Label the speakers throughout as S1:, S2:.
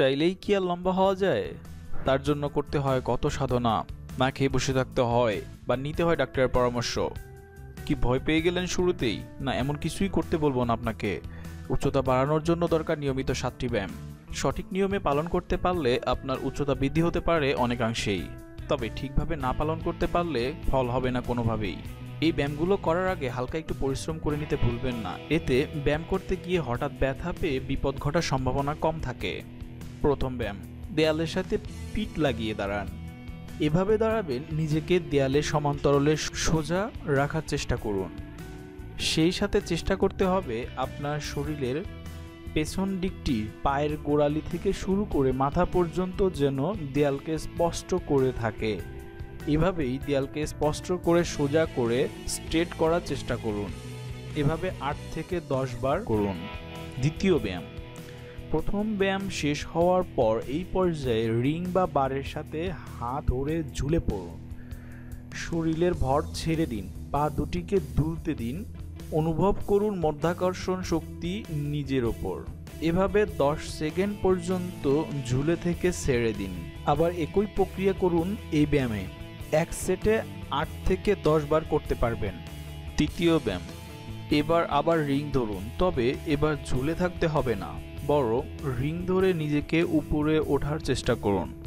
S1: চাইলেই কি আর লম্বা হওয়া যায়? তার জন্য করতে হয় কত সাধনা। না খেয়ে বসে থাকতে হয় বা নিতে হয় ডাক্তারের পরামর্শ। কি ভয় পেয়ে গেলেন শুরুতেই? না, এমন কিছুই করতে বলব না আপনাকে। উচ্চতা বাড়ানোর জন্য দরকার নিয়মিত সাতটি ব্যায়াম। সঠিক নিয়মে পালন করতে পারলে আপনার উচ্চতা বৃদ্ধি হতে পারে অনেকাংশেই। তবে ঠিকভাবে না পালন করতে পারলে ফল হবে না কোনোভাবেই। এই ব্যায়ামগুলো করার আগে হালকা একটু পরিশ্রম করে নিতে ভুলবেন না। এতে ব্যায়াম করতে গিয়ে হঠাৎ ব্যথা পেয়ে বিপদ ঘটার সম্ভাবনা কম থাকে। প্রথম ব্যায়াম। দেয়ালের সাথে পিঠ লাগিয়ে দাঁড়ান। এভাবে দাঁড়াবেন নিজেকে দেয়ালে সমান্তরলে সোজা রাখার চেষ্টা করুন। সেই সাথে চেষ্টা করতে হবে আপনার শরীরের পেছন দিকটি পায়ের গোড়ালি থেকে শুরু করে মাথা পর্যন্ত যেন দেয়ালকে স্পষ্ট করে থাকে। এভাবেই দেয়ালকে স্পষ্ট করে সোজা করে স্ট্রেট করার চেষ্টা করুন। এভাবে আট থেকে দশ বার করুন। দ্বিতীয় ব্যায়াম। প্রথম ব্যায়াম শেষ হওয়ার পর এই পর্যায়ে রিং বা বারের সাথে হাত ধরে ঝুলে পড়ুন। শরীরের ভর ছেড়ে দিন, পা দুটিকে দুলতে দিন। অনুভব করুন মধ্যাকর্ষণ শক্তি নিজের ওপর। এভাবে দশ সেকেন্ড পর্যন্ত ঝুলে থেকে ছেড়ে দিন। আবার একই প্রক্রিয়া করুন এই ব্যায়ামে। এক সেটে আট থেকে দশ বার করতে পারবেন। তৃতীয় ব্যায়াম। এবার আবার রিং ধরুন, তবে এবার ঝুলে থাকতে হবে না। বরং রিং ধরে নিজেকে উপরে ওঠার চেষ্টা করুন।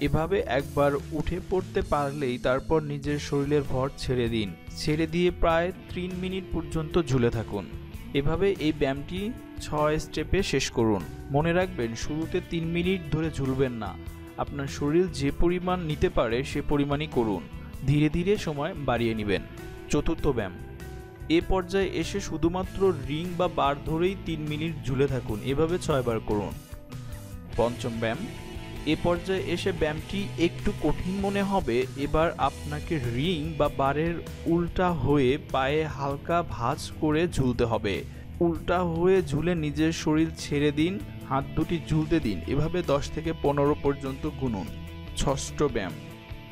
S1: এভাবে একবার উঠে পড়তে পারলেই তারপর নিজের শরীরের ভর ছেড়ে দিন। ছেড়ে দিয়ে প্রায় তিন মিনিট পর্যন্ত ঝুলে থাকুন। এভাবে এই ব্যায়ামটি ছয় স্টেপে শেষ করুন। মনে রাখবেন, শুরুতে তিন মিনিট ধরে ঝুলবেন না। আপনার শরীর যে পরিমাণ নিতে পারে সে পরিমাণই করুন। ধীরে ধীরে সময় বাড়িয়ে নেবেন। চতুর্থ ব্যায়াম। এ পর্যায়ে এসে শুধুমাত্র রিং বা বার ধরেই তিন মিনিট ঝুলে থাকুন। এভাবে ছয়বার করুন। পঞ্চম ব্যায়াম। এ পর্যায়ে এসে ব্যায়ামটি একটু কঠিন মনে হবে। এবার আপনাকে রিং বা বারের উল্টা হয়ে পায়ে হালকা ভাঁজ করে ঝুলতে হবে। উল্টা হয়ে ঝুলে নিজের শরীর ছেড়ে দিন, হাত দুটি ঝুলতে দিন। এভাবে দশ থেকে পনেরো পর্যন্ত গুনুন। ষষ্ঠ ব্যায়াম।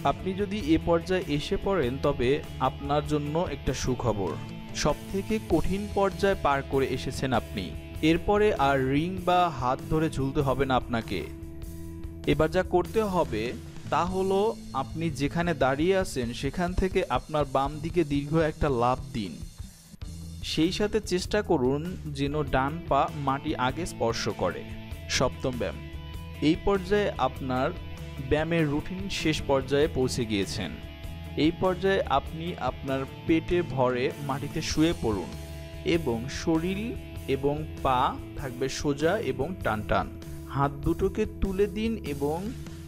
S1: আপনি যদি এ পর্যায়ে এসে পড়েন, তবে আপনার জন্য একটা সুখবর। সবথেকে কঠিন পর্যায় পার করে এসেছেন আপনি। এরপরে আর রিং বা হাত ধরে ঝুলতে হবে না আপনাকে। এবার যা করতে হবে, তা হলো আপনি যেখানে দাঁড়িয়ে আছেন, সেখান থেকে আপনার বাম দিকে দীর্ঘ একটা লাভ দিন। সেই সাথে চেষ্টা করুন যেন ডান পা মাটি আগে স্পর্শ করে। সপ্তম ব্যায়াম। এই পর্যায়ে আপনার ব্যায়ামের রুটিন শেষ পর্যায়ে পৌঁছে গিয়েছেন। এই পর্যায়ে আপনি আপনার পেটে ভরে মাটিতে শুয়ে পড়ুন এবং শরীর এবং পা থাকবে সোজা এবং টান টান হাত দুটোকে তুলে দিন এবং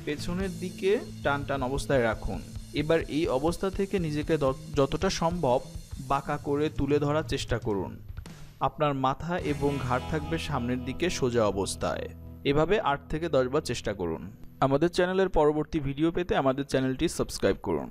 S1: পেছনের দিকে টান টান অবস্থায় রাখুন। এবার এই অবস্থা থেকে নিজেকে যতটা সম্ভব বাঁকা করে তুলে ধরার চেষ্টা করুন। আপনার মাথা এবং ঘাড় থাকবে সামনের দিকে সোজা অবস্থায়। এভাবে আট থেকে দশ বার চেষ্টা করুন। আমাদের চ্যানেলের পরবর্তী ভিডিও পেতে আমাদের চ্যানেলটি সাবস্ক্রাইব করুন।